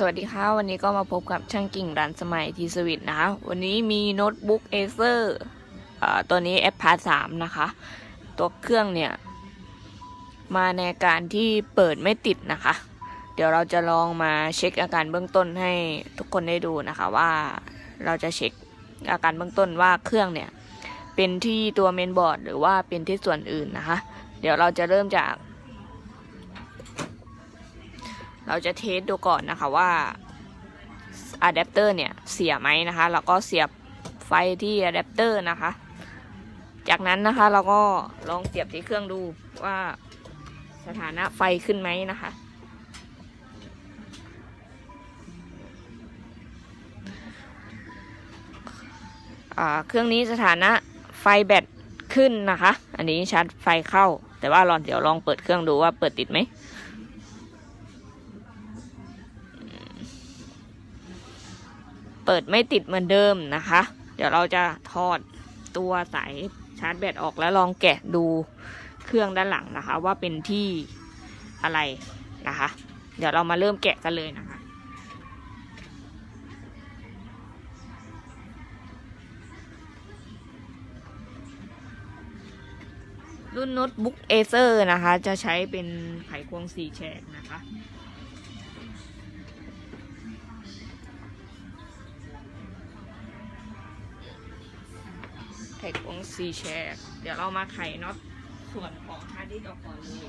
สวัสดีค่ะ วันนี้ก็มาพบกับช่างกิ่งรันสมัยทีสวิตนะคะ วันนี้มีโน้ตบุ๊กเอเซอร์ตัวนี้ f p a 3นะคะ ตัวเครื่องเนี่ย มาในการที่เปิดไม่ติดนะคะ เดี๋ยวเราจะลองมาเช็คอาการเบื้องต้นให้ทุกคนได้ดูนะคะว่าเราจะเช็คอาการเบื้องต้นว่าเครื่องเนี่ย เป็นที่ตัวเมนบอร์ดหรือว่าเป็นที่ส่วนอื่นนะคะ เดี๋ยวเราจะเริ่มจาก เราจะเทสดูก่อนนะคะว่าอะแดปเตอร์เนี่ยเสียไหมนะคะ แล้วก็เสียบไฟที่อะแดปเตอร์นะคะ จากนั้นนะคะเราก็ลองเสียบที่เครื่องดูว่าสถานะไฟขึ้นไหมนะคะ เครื่องนี้สถานะไฟแบตขึ้นนะคะ อันนี้ชาร์จไฟเข้า แต่ว่าลองเดี๋ยวลองเปิดเครื่องดูว่าเปิดติดไหม เปิดไม่ติดเหมือนเดิมนะคะ เดี๋ยวเราจะถอดตัวสายชาร์จแบตออกแล้วลองแกะดูเครื่องด้านหลังนะคะ ว่าเป็นที่อะไรนะคะ เดี๋ยวเรามาเริ่มแกะกันเลยนะคะรุ่นโน้ตบุ๊กเอเซอร์นะคะ จะใช้เป็นไขควงสี่แฉกนะคะ ไขควงสี่แฉกเดี๋ยวเรามาไขน็อตส่วนของฮาร์ดดิสก์ออกก่อนเลย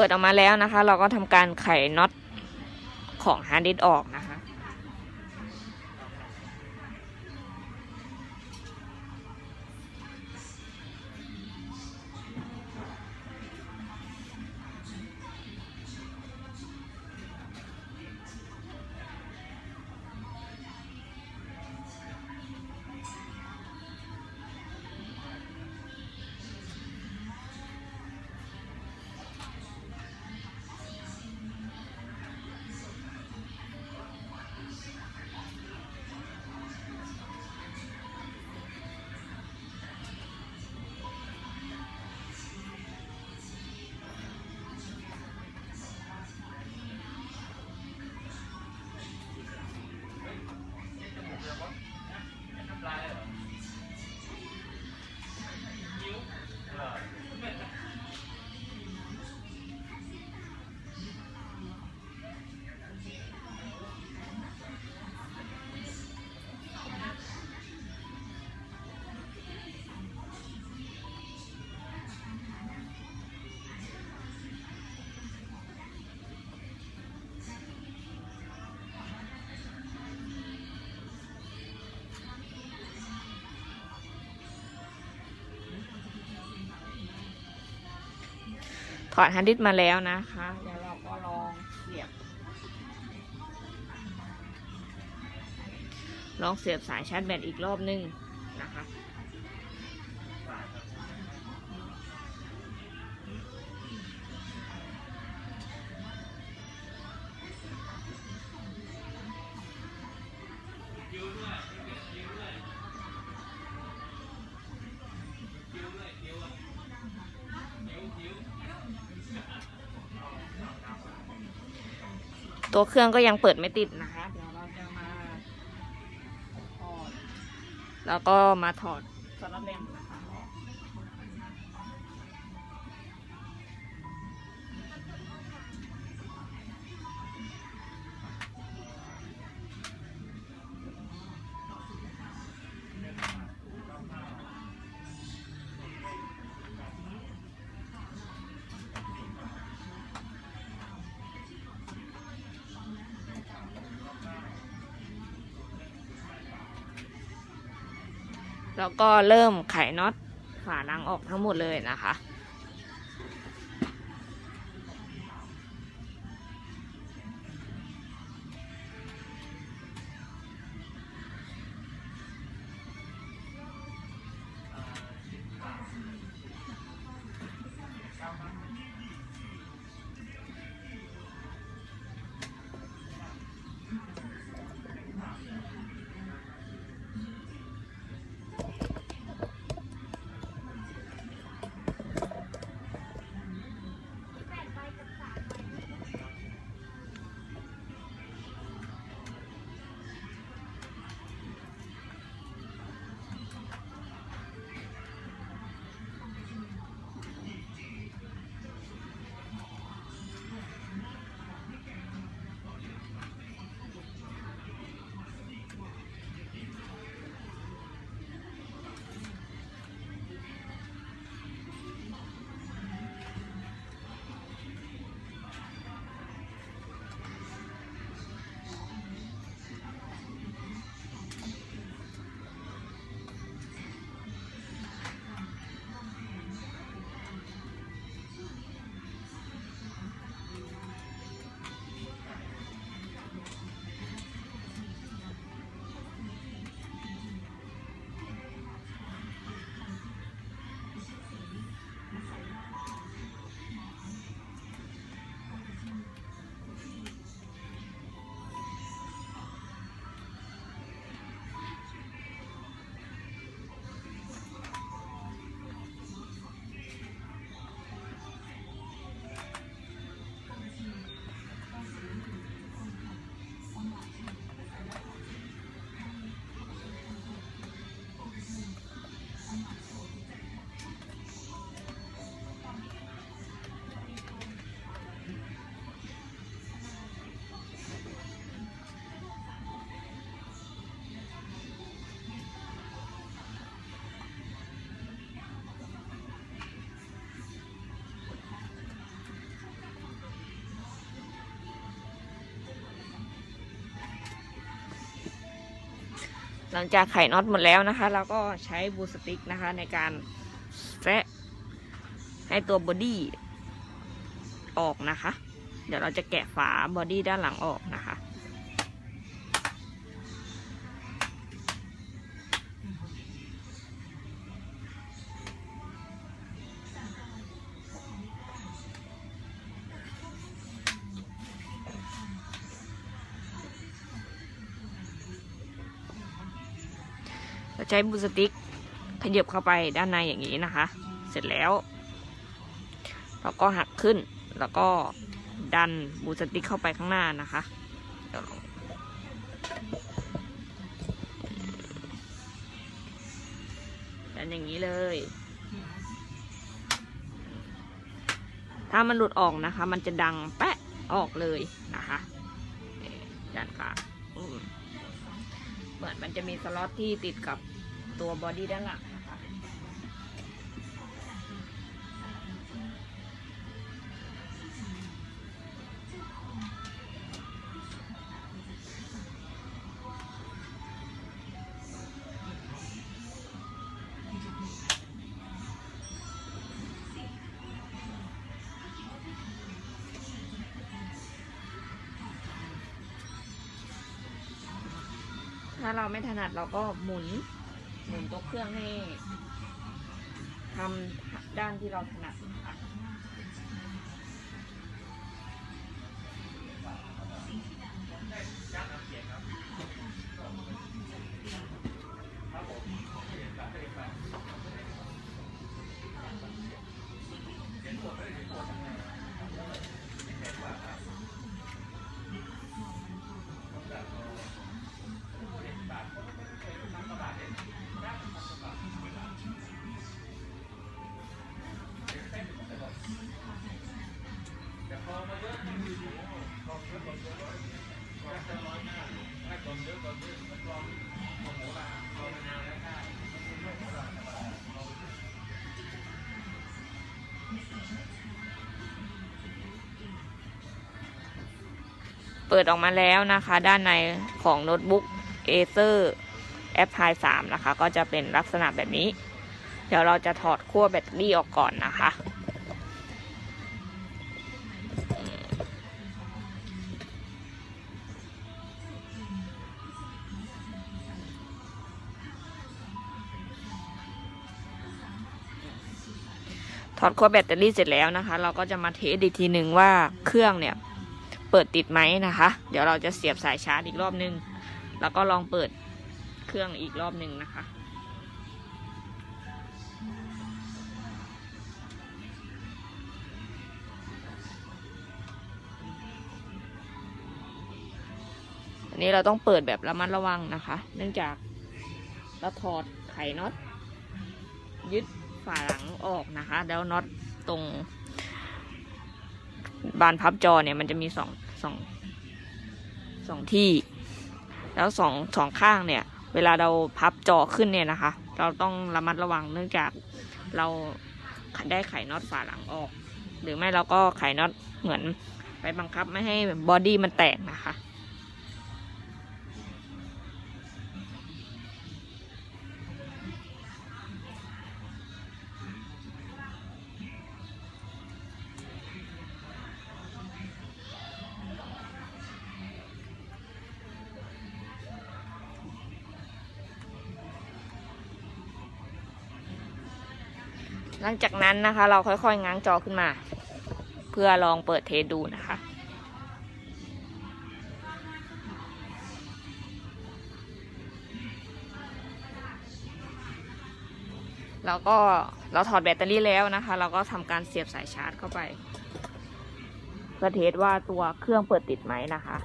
เปิดออกมาแล้วนะคะ เราก็ทำการไขน็อตของฮาร์ดดิสก์ออกนะคะ อดฮาร์ดดิสมาแล้วนะคะ เดี๋ยวเราก็ลองเสียบ ลองเสียบสายชาร์จแบตอีกรอบนึง ตัวเครื่องก็ยังเปิดไม่ติดนะคะ เดี๋ยวเราจะมาถอดแล้วก็มาถอดสลับแรมนะคะ แล้วก็เริ่มไขน็อตฝาลังออกทั้งหมดเลยนะคะ หลังจากไขน็อตหมดแล้วนะคะ เราก็ใช้บูสติกนะคะ ในการแซะให้ตัวบอดี้ออกนะคะ เดี๋ยวเราจะแกะฝาบอดี้ด้านหลังออกนะคะ เราใช้บูสติกขยับเข้าไปด้านในอย่างนี้นะคะ เสร็จแล้ว เราก็หักขึ้น แล้วก็ดันบูสติกเข้าไปข้างหน้านะคะดันอย่างนี้เลย ถ้ามันหลุดออกนะคะ มันจะดังแปะออกเลยนะคะด้านข้างอืม เหมือนมันจะมีสล็อตที่ติดกับตัวบอดี้ด้านหลังาเราไม่ถนัดเราก็หมุน หมุนตัวเครื่องให้ทำด้านที่เราถนัด เปิดออกมาแล้วนะคะ ด้านในของโน้ตบุ๊ก Acer แอปพลาย3นะคะ ก็จะเป็นลักษณะแบบนี้ เดี๋ยวเราจะถอดขั้วแบตเตอรี่ออกก่อนนะคะ ถอดขั้วแบตเตอรี่เสร็จแล้วนะคะ เราก็จะมาเทสอีกทีหนึ่งว่าเครื่องเนี่ย เปิดติดไหมนะคะ เดี๋ยวเราจะเสียบสายชาร์จอีกรอบนึง แล้วก็ลองเปิดเครื่องอีกรอบหนึ่งนะคะอันนี้เราต้องเปิดแบบระมัดระวังนะคะ เนื่องจากเราถอดไขน็อตยึดฝาหลังออกนะคะ แล้วน็อตตรง บานพับจอเนี่ยมันจะมีสองสองสองที่ แล้วสองสองข้างเนี่ย เวลาเราพับจอขึ้นเนี่ยนะคะ เราต้องระมัดระวังเนื่องจากเราได้ไขน็อตฝาหลังออก หรือไม่เราก็ไขน็อตเหมือนไปบังคับไม่ให้บอดี้มันแตกนะคะ หลังจากนั้นนะคะ เราค่อยๆ ง้างจอขึ้นมา เพื่อลองเปิดเทสดูนะคะ แล้วก็เราถอดแบตเตอรี่แล้วนะคะ เราก็ทำการเสียบสายชาร์จเข้าไป เพื่อเทสว่าตัวเครื่องเปิดติดไหมนะคะ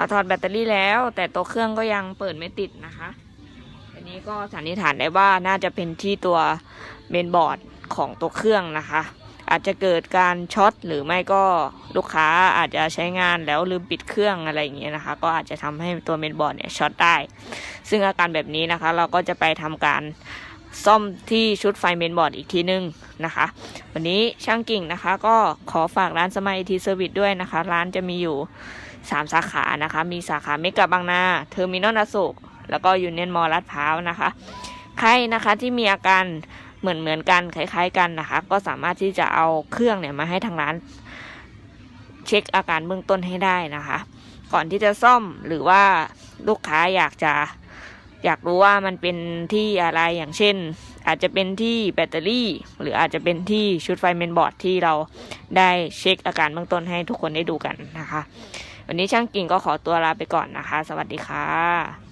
เราถอดแบตเตอรี่แล้ว แต่ตัวเครื่องก็ยังเปิดไม่ติดนะคะ อันนี้ก็สันนิษฐานได้ว่าน่าจะเป็นที่ตัวเมนบอร์ดของตัวเครื่องนะคะ อาจจะเกิดการช็อตหรือไม่ก็ลูกค้าอาจจะใช้งานแล้วลืมปิดเครื่องอะไรอย่างเงี้ยนะคะ ก็อาจจะทำให้ตัวเมนบอร์ดเนี่ยช็อตได้ ซึ่งอาการแบบนี้นะคะ เราก็จะไปทำการซ่อมที่ชุดไฟเมนบอร์ดอีกทีนึงนะคะ วันนี้ช่างกิ่งนะคะ ก็ขอฝากร้านสมัยทีเซอร์วิสด้วยนะคะ ร้านจะมีอยู่ สามสาขานะคะ มีสาขาเมกะบางนาเทอร์มินอลอโศกแล้วก็ยูเนียนมอลลาดพร้าวนะคะ ใครนะคะที่มีอาการเหมือนเหมือนกันคล้าย ๆ กันนะคะ ก็สามารถที่จะเอาเครื่องเนี่ยมาให้ทางร้าน เช็คอาการเบื้องต้นให้ได้นะคะ ก่อนที่จะซ่อมหรือว่าลูกค้าอยากจะอยากรู้ว่ามันเป็นที่อะไรอย่างเช่น อาจจะเป็นที่แบตเตอรี่ หรืออาจจะเป็นที่ชุดไฟเมนบอร์ดที่เราได้เช็คอาการเบื้องต้นให้ทุกคนได้ดูกันนะคะ วันนี้ช่างกิ่งก็ขอตัวลาไปก่อนนะคะ สวัสดีค่ะ